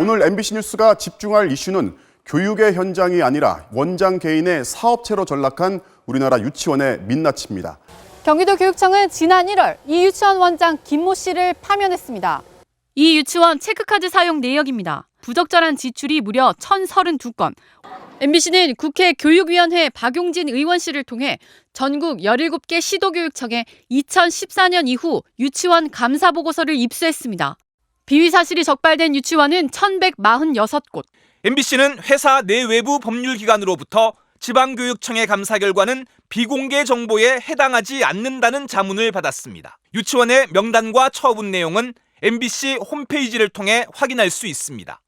오늘 MBC 뉴스가 집중할 이슈는 교육의 현장이 아니라 원장 개인의 사업체로 전락한 우리나라 유치원의 민낯입니다. 경기도 교육청은 지난 1월 이 유치원 원장 김모 씨를 파면했습니다. 이 유치원 체크카드 사용 내역입니다. 부적절한 지출이 무려 1,032건. MBC는 국회 교육위원회 박용진 의원 씨를 통해 전국 17개 시도교육청에 2014년 이후 유치원 감사 보고서를 입수했습니다. 비위 사실이 적발된 유치원은 1,146곳. MBC는 회사 내외부 법률기관으로부터 지방교육청의 감사 결과는 비공개 정보에 해당하지 않는다는 자문을 받았습니다. 유치원의 명단과 처분 내용은 MBC 홈페이지를 통해 확인할 수 있습니다.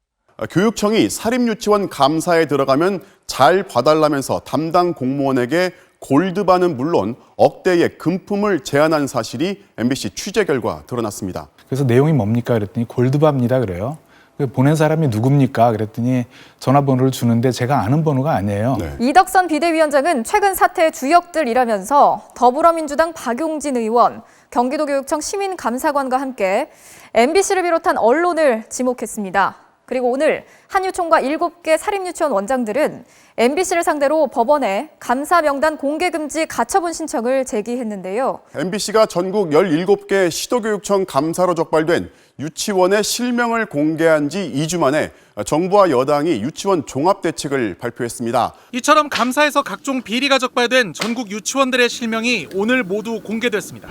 교육청이 사립유치원 감사에 들어가면 잘 봐달라면서 담당 공무원에게 골드바는 물론 억대의 금품을 제안한 사실이 MBC 취재 결과 드러났습니다. 그래서 내용이 뭡니까 그랬더니 골드바입니다 그래요. 그 보낸 사람이 누굽니까 그랬더니 전화번호를 주는데 제가 아는 번호가 아니에요. 네. 이덕선 비대위원장은 최근 사태의 주역들이라면서 더불어민주당 박용진 의원, 경기도교육청 시민감사관과 함께 MBC를 비롯한 언론을 지목했습니다. 그리고 오늘 한유총과 7개 사립유치원 원장들은 MBC를 상대로 법원에 감사 명단 공개 금지 가처분 신청을 제기했는데요. MBC가 전국 17개 시도교육청 감사로 적발된 유치원의 실명을 공개한 지 2주 만에 정부와 여당이 유치원 종합 대책을 발표했습니다. 이처럼 감사에서 각종 비리가 적발된 전국 유치원들의 실명이 오늘 모두 공개됐습니다.